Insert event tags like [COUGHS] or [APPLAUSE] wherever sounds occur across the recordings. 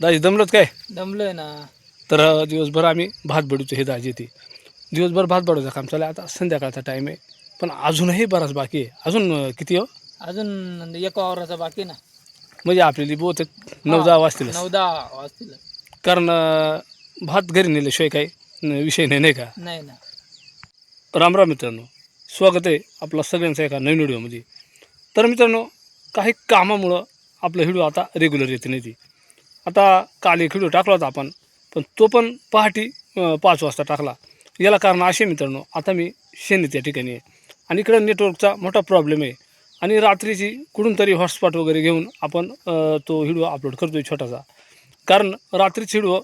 दाजी दमलत काय? दमलोय ना. तर दिवसभर आम्ही भात बडूचं हे दाजी ते. दिवसभर भात बडूचं काम चालू आहे. आता संध्याकाळचा टाईम आहे. पण अजूनही बराच बाकी आहे. अजून किती हो? अजून एक वावराचा बाकी ना. म्हणजे आपल्याला बहुतेक नऊ दहा वाजतील नऊ दहा वाजतील. कारण भात घरी नेल्याशिवाय काही विषय नाही नाही का? नाही ना. राम राम मित्रांनो. स्वागत आहे आपला सगळ्यांचा एका नवीन व्हिडिओमध्ये तर मित्रांनो काही कामामुळं आपला व्हिडिओ आता रेग्युलर येते नाही ती. आता काल एक व्हिडिओ टाकला होता आपण पण तो पण पहाटे पाच वाजता टाकला. याला कारण असे मित्रांनो आता मी शेणीत या ठिकाणी आहे. आणि इकडं नेटवर्कचा मोठा प्रॉब्लेम आहे. आणि रात्रीची कुठून तरी हॉटस्पॉट वगैरे घेऊन आपण तो व्हिडिओ अपलोड करतो आहे छोटासा. कारण रात्रीच व्हिडिओ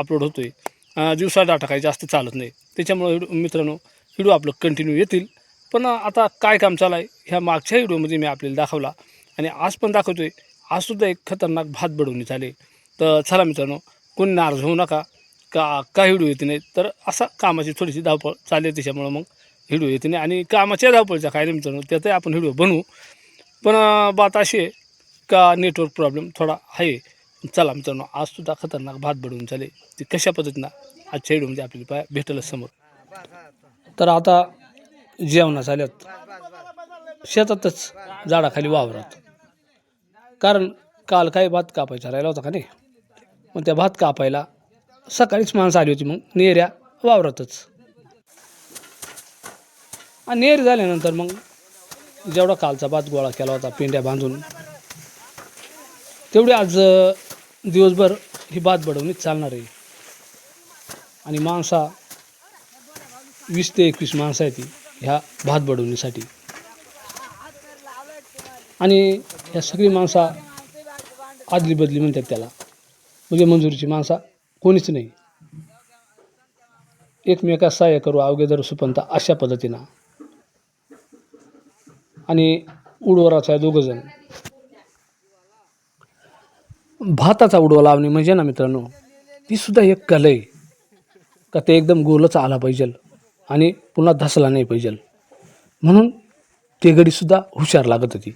अपलोड होतो आहे दिवसा डाटा काही जास्त चालत नाही. त्याच्यामुळं व्हिडिओ मित्रांनो व्हिडिओ आपलं कंटिन्यू येतील. पण आता काय काम चालू आहे ह्या मागच्या व्हिडिओमध्ये मी आपल्याला दाखवला. आणि आज पण दाखवतो आहे आजसुद्धा एक खतरनाक भात बडवणी चालेल तर चला मित्रांनो कोणी नाराज होऊ नका. का काय हिडू येते नाही तर असा कामाची थोडीशी धावपळ चालेल त्याच्यामुळं मग हिडू येते नाही. आणि कामाच्या धावपळीचा काय नाही मित्रांनो त्यातही आपण हिडू बनवू. पण बात अशी आहे का नेटवर्क प्रॉब्लेम थोडा आहे. चला मित्रांनो आजसुद्धा खतरनाक भात बडवून चालेल ती कशा पद्धतीनं आजच्या व्हिडिओमध्ये आपल्याला पाय भेटेलच समोर. तर आता जेवणा आल्यात. शेतातच झाडाखाली वावरात. कारण काल काही भात कापायचा राहिला होता का नाही? मग त्या भात कापायला सकाळीच माणसं आली होती मग नेऱ्या वावरातच. आणि नेर झाल्यानंतर मग जेवढा कालचा भात गोळा केला होता पेंड्या बांधून तेवढी आज दिवसभर ही भात बडवणीच चालणार आहे. आणि माणसा वीस ते एकवीस माणसं आहे ती ह्या भात बडवणीसाठी. आणि ह्या सगळी माणसा आदली बदली म्हणतात त्याला. म्हणजे मंजुरीची माणसा कोणीच नाही. एकमेकास सहाय्य करू अवघे सुपंत अशा पद्धतीनं. आणि उडवराचा आहे दोघंजण भाताचा उडवा लावणे म्हणजे ना मित्रांनो ती सुद्धा एक कला आहे. का ते एकदम गोलच आला पाहिजे आणि पुन्हा धसला नाही पाहिजे म्हणून ते गडीसुद्धा हुशार लागत होती.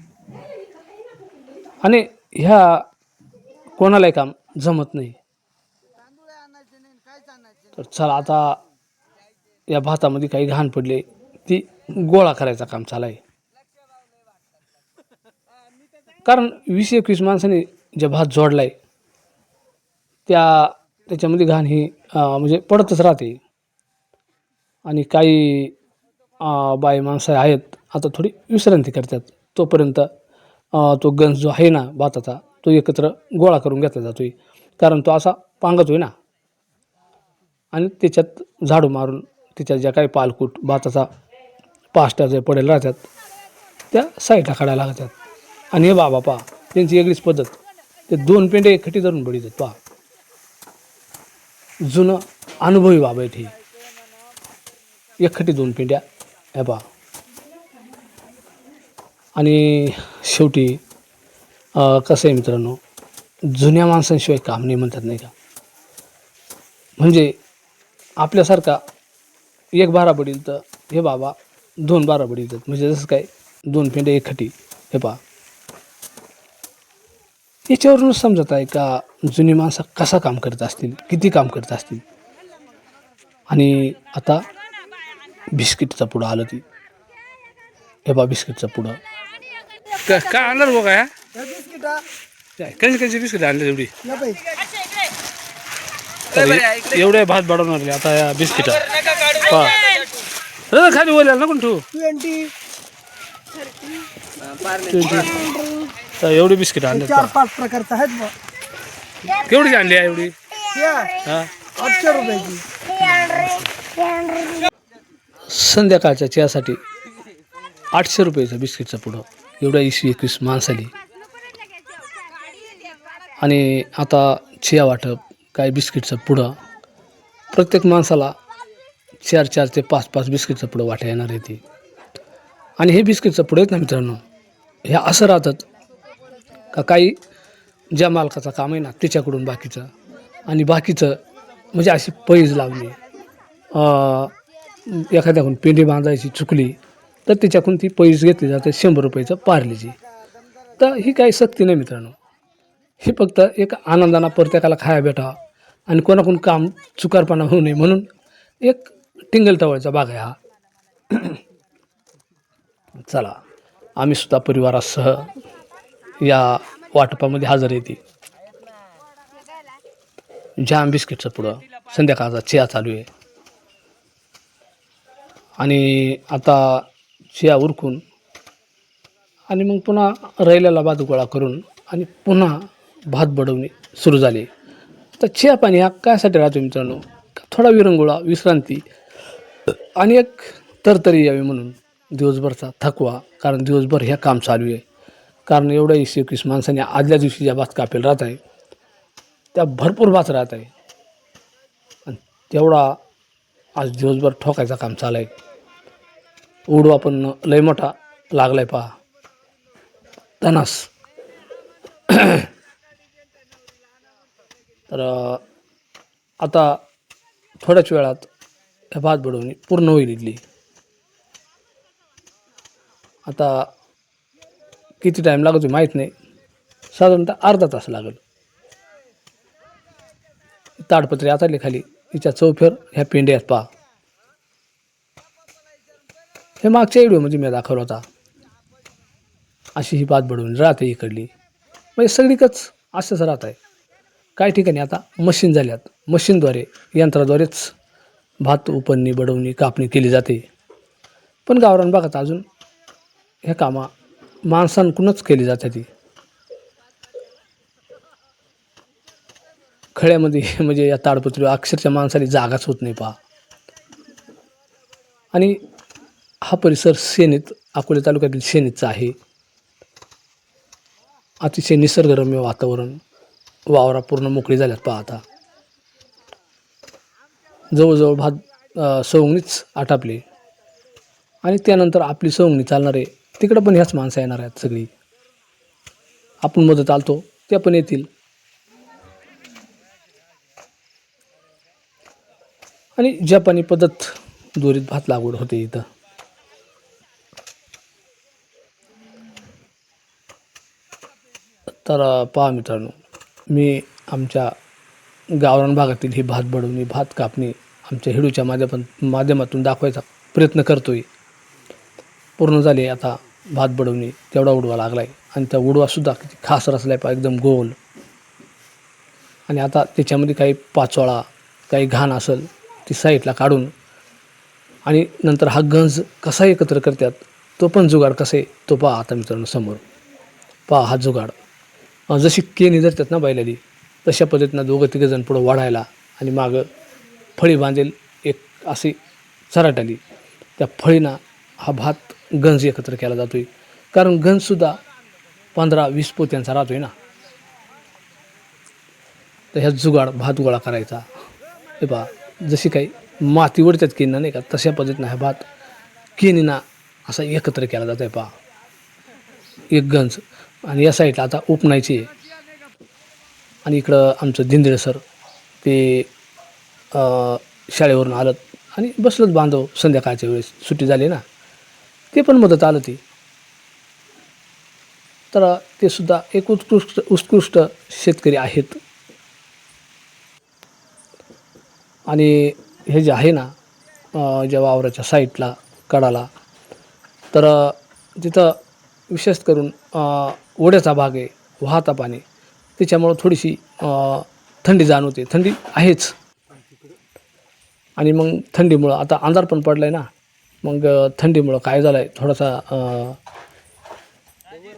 आणि ह्या कोणालाही काम जमत नाही. तर चला आता या भातामध्ये काही घाण पडले ती गोळा करायचा काम चालाय. कारण वीस एकवीस माणसांनी जे भात जोडलाय त्या त्याच्यामध्ये घाण ही म्हणजे पडतच राहते. आणि काही बाई माणसं आहेत आता थोडी विश्रांती करतात. तोपर्यंत तो गंज जो आहे ना भाताचा तो एकत्र गोळा करून घेतला जातो आहे कारण तो असा पांगत होई ना आणि त्याच्यात झाडू मारून त्याच्यात ज्या काही पालकूट भाताचा पाष्ट्या जे पडेल राहतात त्या साईडला काढायला लागतात आणि हे बाबा पहा त्यांची वेगळीच पद्धत ते दोन पेंडे एकखटी धरून बडीतात पहा जुनं अनुभवी बाबा इथे एकखटी दोन पेंड्या हे पा आणि शेवटी कसं आहे मित्रांनो जुन्या माणसांशिवाय काम नाही म्हणतात नाही का? म्हणजे आपल्यासारखा एक बारा पडील तर हे बाबा दोन बारा पडील तर म्हणजे जसं काय दोन पेंडे एकखटी हे पहा. याच्यावरूनच समजत आहे का जुनी माणसं कसा काम करत असतील किती काम करत असतील? आणि आता बिस्किटचा पुडं आलं ती. हे बा बिस्किटचा पुडं. काय आणलं बघा या कशी कशी बिस्किट आणले एवढी. एवढे भात बडवणार आता या बिस्किट. खाली बोलायला ना तू. ट्वेंटी. तर एवढी बिस्किट आणले चार पाच प्रकारचे आहेत बा केवढी आणली आहे एवढी? आठशे रुपयाची. संध्याकाळच्या चहासाठी आठशे रुपयाचं बिस्किटचं पुढं. एवढ्या इसवी एकवीस माणसाली आणि आता चिया वाटप काय बिस्किटचं पुडा. प्रत्येक माणसाला चार चार ते पाच पाच बिस्किटचं पुढं वाटा येणार आहे ते. आणि हे बिस्किटचं पुढं आहेत ना मित्रांनो हे असं राहतात का काही ज्या मालकाचं काम आहे ना त्याच्याकडून बाकीचं. आणि बाकीचं म्हणजे अशी पैज लावणे एखाद्याकडून पेंडी बांधायची चुकली तर त्याच्याकडून ती पैसे घेतली जाते शंभर रुपयाचं पारलीची तर ही काही सक्ती नाही मित्रांनो. हे फक्त एक आनंदानं प्रत्येकाला खाया भेटावा आणि कोणाकडून काम चुकारपणा होऊ नये म्हणून एक टिंगल टवळचा भाग आहे हा. [CLEARS THROAT] चला आम्ही सुद्धा परिवारासह या वाटपामध्ये हजर येते जाम बिस्किटचं पुढं संध्याकाळचा चिया चालू आहे. आणि आता चिया उरकून आणि मग पुन्हा राहिलेला भात गोळा करून आणि पुन्हा भात बडवणे सुरू झाले. तर चिया पाणी हा कायसाठी राहतो मित्रांनो? थोडा विरंगुळा विश्रांती आणि एक तरतरी यावी म्हणून दिवसभरचा थकवा कारण दिवसभर ह्या काम चालू आहे. कारण एवढ्या एकशे एकवीस माणसाने आदल्या दिवशी ज्या भात कापेल राहत आहे त्या भरपूर भात राहत आहे. आणि तेवढा आज दिवसभर ठोकायचं काम चालू आहे. उडवा पण लय मोठा लागलाय पहा. तनास [COUGHS] तर आता थोड्याच वेळात ह्या भात बडवणी पूर्ण होईल इथली. आता किती टाईम लागतो माहीत नाही. साधारणतः अर्धा तास लागेल. ताडपत्री आताली खाली. हिच्या चौफेर ह्या पेंड्यात पहा. हे मागच्या व्हिडिओमध्ये मी दाखवला होता. अशी ही बात बडवून राहते इकडली. म्हणजे सगळीकच असंच राहत आहे. काही ठिकाणी आता मशीन झाल्यात. मशीनद्वारे यंत्राद्वारेच भात उपणणी बडवणी कापणी केली जाते. पण गावरान भागात अजून ह्या कामा माणसांकडूनच केली जाते ती खळ्यामध्ये म्हणजे या ताडपत्रीवर अक्षरशः माणसाने जागाच होत नाही पहा. आणि हा परिसर सेनीत अकोले तालुक्यातील सेनीतचा आहे. अतिशय निसर्गरम्य वातावरण वावरा पूर्ण मोकळी झाल्यात पहा आता. जवळजवळ भात सवंगणीच आटापली. आणि त्यानंतर आपली सवंगणी चालणार आहे तिकडं पण ह्याच माणसं येणार आहेत सगळी. आपण मदत आलतो त्या पण येतील. आणि जपानी पद्धत दोरीत भात लागवड होते इथं. तर पहा मित्रांनो मी आमच्या गावरान भागातील ही भात बडवणी भात कापणी आमच्या हिडूच्या माध्यमात माध्यमातून दाखवायचा प्रयत्न करतो आहे पूर्ण झाले आता भात बडवणी तेवढा उडवा लागला आहे आणि त्या उडवासुद्धा किती खास रचला आहे पहा एकदम गोल. आणि आता त्याच्यामध्ये काही पाचोळा काही घाण असेल ती साईडला काढून आणि नंतर हा गंज कसा एकत्र करतात तो पण जुगाड कसा आहे तो पहा आता मित्रांनो समोर. पहा हा जुगाड. जशी केणी धरतात ना बैलाली तशा पद्धतीनं दोघं तिघंजण पुढं वाढायला आणि मागं फळी बांधेल एक अशी चराट आली. त्या फळीनं हा भात गंज एकत्र केला जातो आहे कारण गंजसुद्धा पंधरा वीस पोत्यांचा राहतो आहे ना. तर ह्या जुगाड भात गोळा करायचा. हे बा जशी काही माती वडतात केनीना नाही का तशा पद्धतीनं हा भात केनीना असा एकत्र केला जातो आहे पा एक गंज. आणि या साईडला आता उपनायची आहे. आणि इकडं आमचं दिंदेळ सर ते अं, शाळेवरून आलं आणि बसलंच बांधव संध्याकाळच्या वेळेस. सुट्टी झाली ना. ते पण मदत आलं ती. तर ते सुद्धा एक उत्कृष्ट उत्कृष्ट शेतकरी आहेत. आणि हे जे आहे ना ज्या वावराच्या साईडला कडाला तर तिथं विशेष करून ओढ्याचा भाग आहे वाहता पाणी. त्याच्यामुळं थोडीशी थंडी जाणवते. थंडी आहेच. आणि मग थंडीमुळं आता अंधार पण पडला आहे ना मग थंडीमुळं काय झालं आहे थोडासा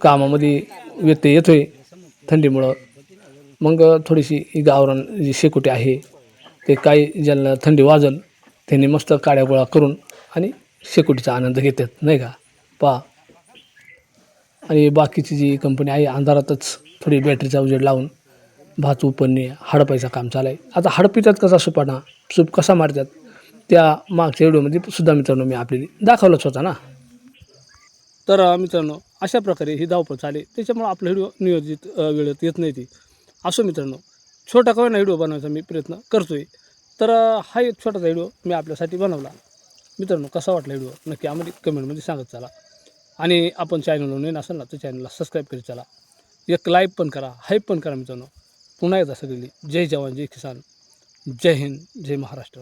कामामध्ये व्यत्यय येतो आहे थंडीमुळं. मग थोडीशी ही गावरान जी शेकोटी आहे ते काही ज्यांना थंडी वाजल त्यांनी मस्त काड्या गोळा करून आणि शेकोटीचा आनंद घेतात नाही का? पहा. आणि बाकीची जी कंपनी आहे अंधारातच थोडी बॅटरीचा उजेड लावून भात उपणणे हडपायचं काम चालू आहे आता हडपितात कसा सुपाना सूप कसा मारतात? त्या मागच्या व्हिडिओमध्ये सुद्धा मित्रांनो मी आपली दाखवलंच होता ना? तर मित्रांनो अशा प्रकारे ही धावपळ चाले त्याच्यामुळं आपला व्हिडिओ नियोजित वेळेत येत नाही ती. असो मित्रांनो छोटा का ना व्हिडिओ बनवायचा मी प्रयत्न करतो आहे तर हा एक छोटासा व्हिडिओ मी आपल्यासाठी बनवला. मित्रांनो कसा वाटला व्हिडिओ नक्की आम्हाला कमेंटमध्ये सांगत चला. आणि आपण चॅनलवर नवीन असेल ना तर चॅनलला सबस्क्राईब करीत चला. एक लाईक पण करा हाईप पण करा मित्रांनो. पुन्हा एकदा सगळी जय जवान जय किसान. जय हिंद जय महाराष्ट्र.